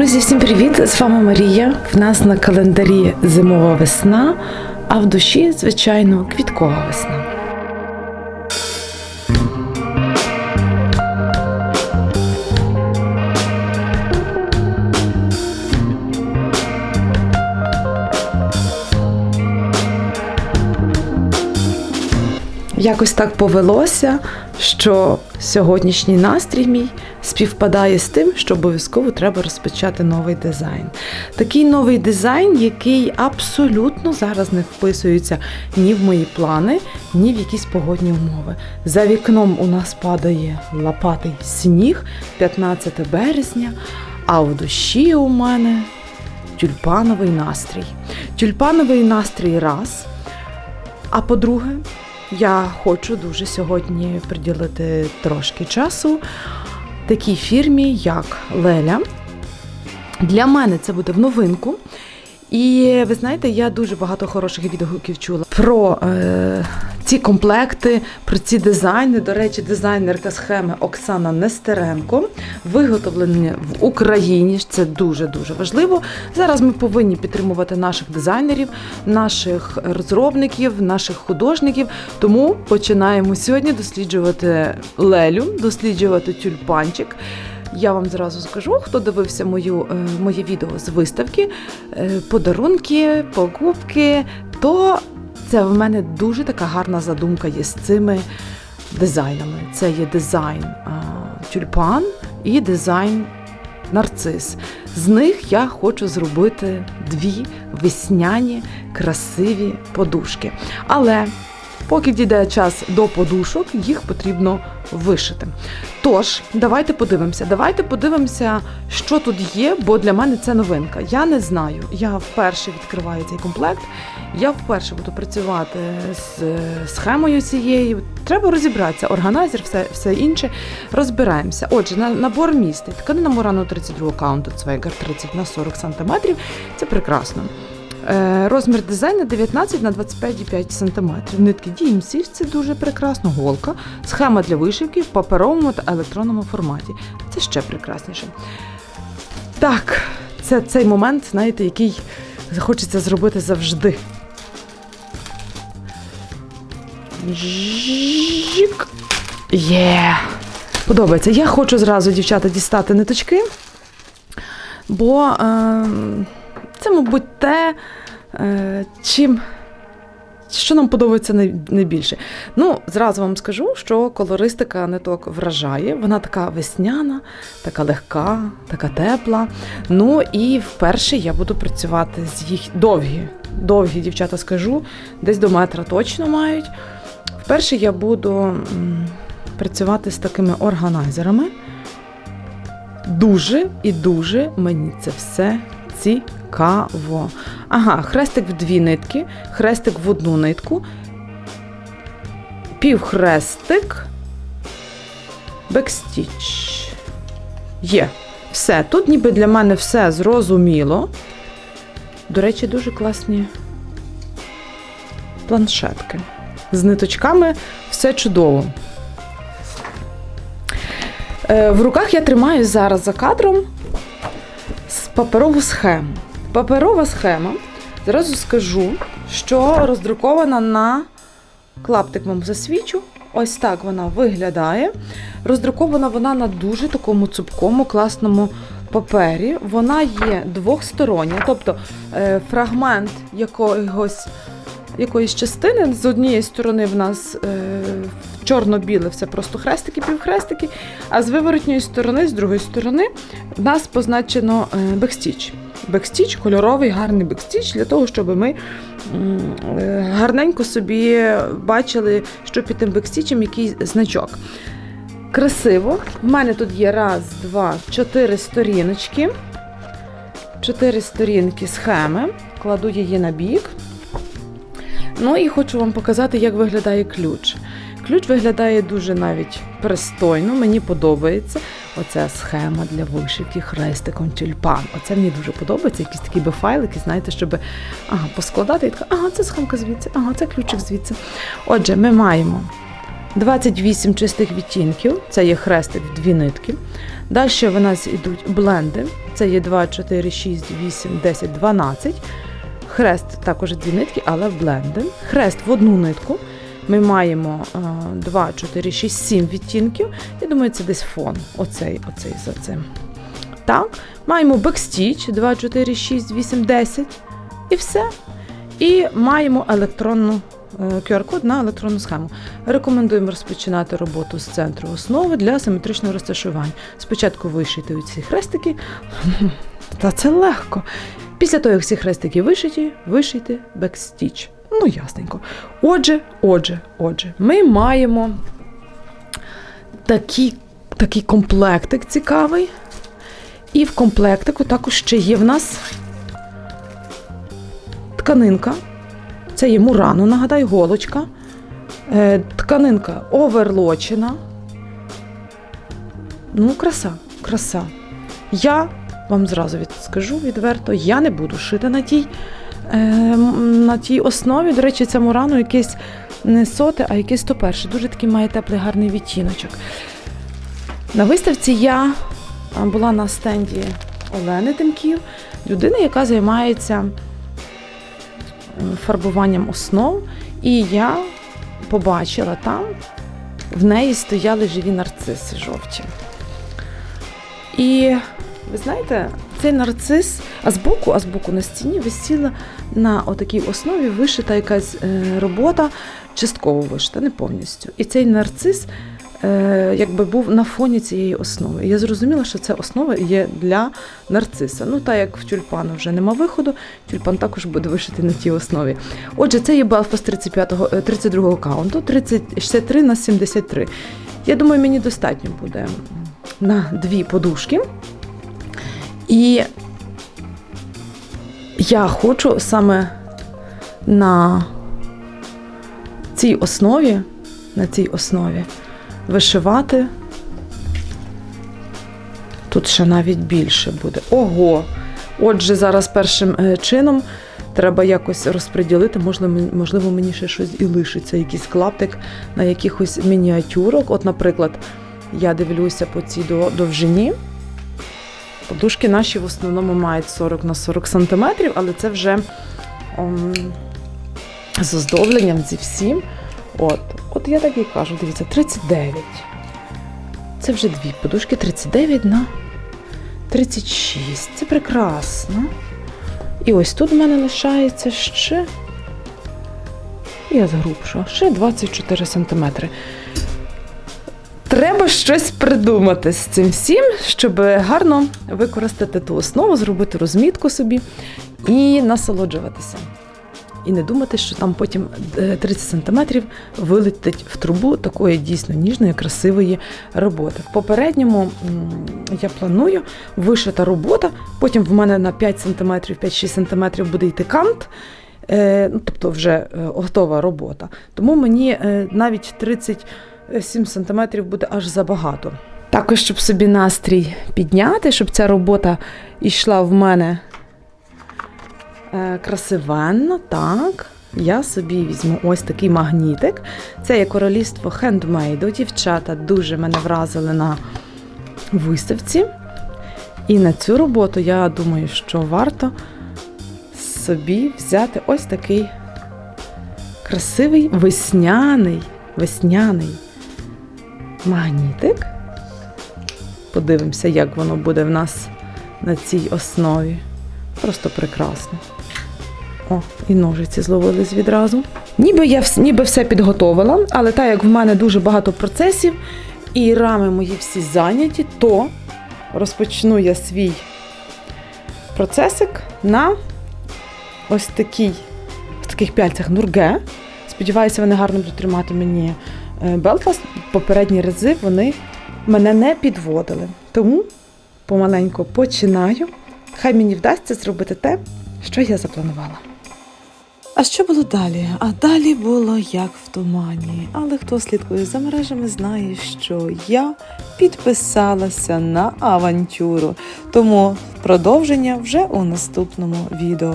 Друзі, всім привіт! З вами Марія. В нас на календарі зимова весна, а в душі, звичайно, квіткова весна. Якось так повелося, що сьогоднішній настрій мій співпадає з тим, що обов'язково треба розпочати новий дизайн. Такий новий дизайн, який абсолютно зараз не вписується ні в мої плани, ні в якісь погодні умови. За вікном у нас падає лопатий сніг 15 березня, а в душі у мене тюльпановий настрій. Тюльпановий настрій раз. А по-друге, я хочу дуже сьогодні приділити трошки часу такій фірмі, як Леля. Для мене це буде в новинку. І ви знаєте, я дуже багато хороших відгуків чула про е, ці комплекти, про ці дизайни. До речі, дизайнерка схеми Оксана Нестеренко, виготовлені в Україні. Це дуже дуже важливо. Зараз ми повинні підтримувати наших дизайнерів, наших розробників, наших художників. Тому починаємо сьогодні досліджувати лелю, досліджувати тюльпанчик. Я вам зразу скажу, хто дивився мою, е, моє відео з виставки, е, подарунки, покупки, то це в мене дуже така гарна задумка є з цими дизайнами. Це є дизайн тюльпан і дизайн нарцис. З них я хочу зробити дві весняні красиві подушки. Але поки дійде час до подушок, їх потрібно вишити. Тож, давайте подивимося. Давайте подивимося, що тут є, бо для мене це новинка. Я не знаю. Я вперше відкриваю цей комплект. Я вперше буду працювати з схемою цією. Треба розібратися. Органайзер, все все інше. Розбираємося. Отже, на, набор містить. Тканина Мурано 32 каунту Цвейгар 30 на 40 см. Це прекрасно. Е, Розмір дизайну 19 на 25,5 см. Нитки DMC, це дуже прекрасно. Голка, схема для вишивки в паперовому та електронному форматі. Це ще прекрасніше. Так, це цей момент, знаєте, який хочеться зробити завжди. Жік. Є! Подобається. Я хочу зразу, дівчата, дістати ниточки, бо. Е, це, мабуть, те, е, чим. Що нам подобається найбільше? Ну, зразу вам скажу, що колористика ниток вражає. Вона така весняна, така легка, така тепла. Ну і вперше я буду працювати з їх довгі. Довгі дівчата скажу, десь до метра точно мають. Вперше я буду працювати з такими органайзерами. Дуже і дуже мені це все цікаво. Ага, хрестик в дві нитки, хрестик в одну нитку, півхрестик, бекстіч. Є. Все. Тут ніби для мене все зрозуміло. До речі, дуже класні планшетки. З ниточками все чудово. Е, в руках я тримаю зараз за кадром паперову схему. Паперова схема, зразу скажу, що роздрукована на клаптик вам засвічу. Ось так вона виглядає. Роздрукована вона на дуже такому цупкому, класному папері. Вона є двохстороння, тобто е, фрагмент якогось. Якоїсь частини з однієї сторони в нас е, чорно-біле, все просто хрестики, півхрестики, а з виворотньої сторони, з другої сторони, в нас позначено е, бекстіч. Бекстіч, кольоровий, гарний бекстіч, для того, щоб ми е, гарненько собі бачили, що під тим бекстічем який значок. Красиво. В мене тут є раз, два, чотири сторіночки. Чотири сторінки схеми. Кладу її на бік. Ну і хочу вам показати, як виглядає ключ. Ключ виглядає дуже навіть пристойно, мені подобається. Оця схема для вишивки хрестиком тюльпан. Оце мені дуже подобається. Якісь такі би файлики, знаєте, щоб ага, поскладати і така, ага, це схемка звідси, ага, це ключик звідси. Отже, ми маємо 28 чистих відтінків, це є хрестик в дві нитки. Далі в нас йдуть бленди, це є 2, 4, 6, 8, 10, 12. Хрест також дві нитки, але бленди. Хрест в одну нитку. Ми маємо е, 2, 4, 6, 7 відтінків. Я думаю, це десь фон. Оцей, оцей за цим. Так. Маємо бекстіч 2, 4, 6, 8, 10. І все. І маємо електронну е, QR-код на електронну схему. Рекомендуємо розпочинати роботу з центру основи для симетричного розташування. Спочатку вишити ці хрестики, та це легко. Після того, як всі хрестики вишиті, вишийте бекстіч. Ну, ясненько. Отже, отже, отже, ми маємо такий, такий комплектик цікавий. І в комплектику також ще є в нас тканинка. Це є мурано, нагадаю, голочка. Е, тканинка оверлочена. Ну, краса, краса. Я вам зразу скажу відверто, я не буду шити на тій, на тій основі. До речі, це мурано якесь не соте, а якесь 101. Дуже такий має теплий гарний відтіночок. На виставці я була на стенді Олени Тимків, людини, яка займається фарбуванням основ. І я побачила там, в неї стояли живі нарциси жовті. І ви знаєте, цей нарцис, а збоку, на стіні висіла на отакій основі вишита якась е, робота, частково вишита, не повністю. І цей нарцис е, якби був на фоні цієї основи. І я зрозуміла, що це основа є для нарциса. Ну, так як в тюльпану вже нема виходу, тюльпан також буде вишитий на тій основі. Отже, це є Белфас 35, е, 32 каунту, 30, 63 на 73. Я думаю, мені достатньо буде на дві подушки. І я хочу саме на цій основі, на цій основі вишивати. Тут ще навіть більше буде. Ого! Отже, зараз першим е, чином треба якось розподілити. Можливо, мені ще щось і лишиться, якийсь клаптик на якихось мініатюрок. От, наприклад, я дивлюся по цій до- довжині. Подушки наші в основному мають 40 на 40 см, але це вже ом, з оздобленням зі всім. От, от я так і кажу, дивіться, 39. Це вже дві подушки 39 на 36. Це прекрасно. І ось тут в мене лишається ще. Я згрубшу, ще 24 см. Треба щось придумати з цим всім, щоб гарно використати ту основу, зробити розмітку собі і насолоджуватися. І не думати, що там потім е, 30 см вилетить в трубу такої дійсно ніжної, красивої роботи. В попередньому я планую вишита робота, потім в мене на 5 см, 5-6 см буде йти кант, е, ну, тобто вже е, готова робота. Тому мені навіть 30 7 сантиметрів буде аж забагато. Також, щоб собі настрій підняти, щоб ця робота йшла в мене е, красивенно, так. Я собі візьму ось такий магнітик. Це є королівство хендмейду. Дівчата дуже мене вразили на виставці. І на цю роботу я думаю, що варто собі взяти ось такий красивий весняний, весняний магнітик. Подивимося, як воно буде в нас на цій основі. Просто прекрасно. О, і ножиці зловились відразу. Ніби я ніби все підготовила, але так як в мене дуже багато процесів і рами мої всі зайняті, то розпочну я свій процесик на ось такій, в таких пяльцях нурге. Сподіваюся, вони гарно будуть тримати мені Белфаст. Попередні рази вони мене не підводили. Тому помаленьку починаю. Хай мені вдасться зробити те, що я запланувала. А що було далі? А далі було як в тумані. Але хто слідкує за мережами, знає, що я підписалася на авантюру. Тому продовження вже у наступному відео.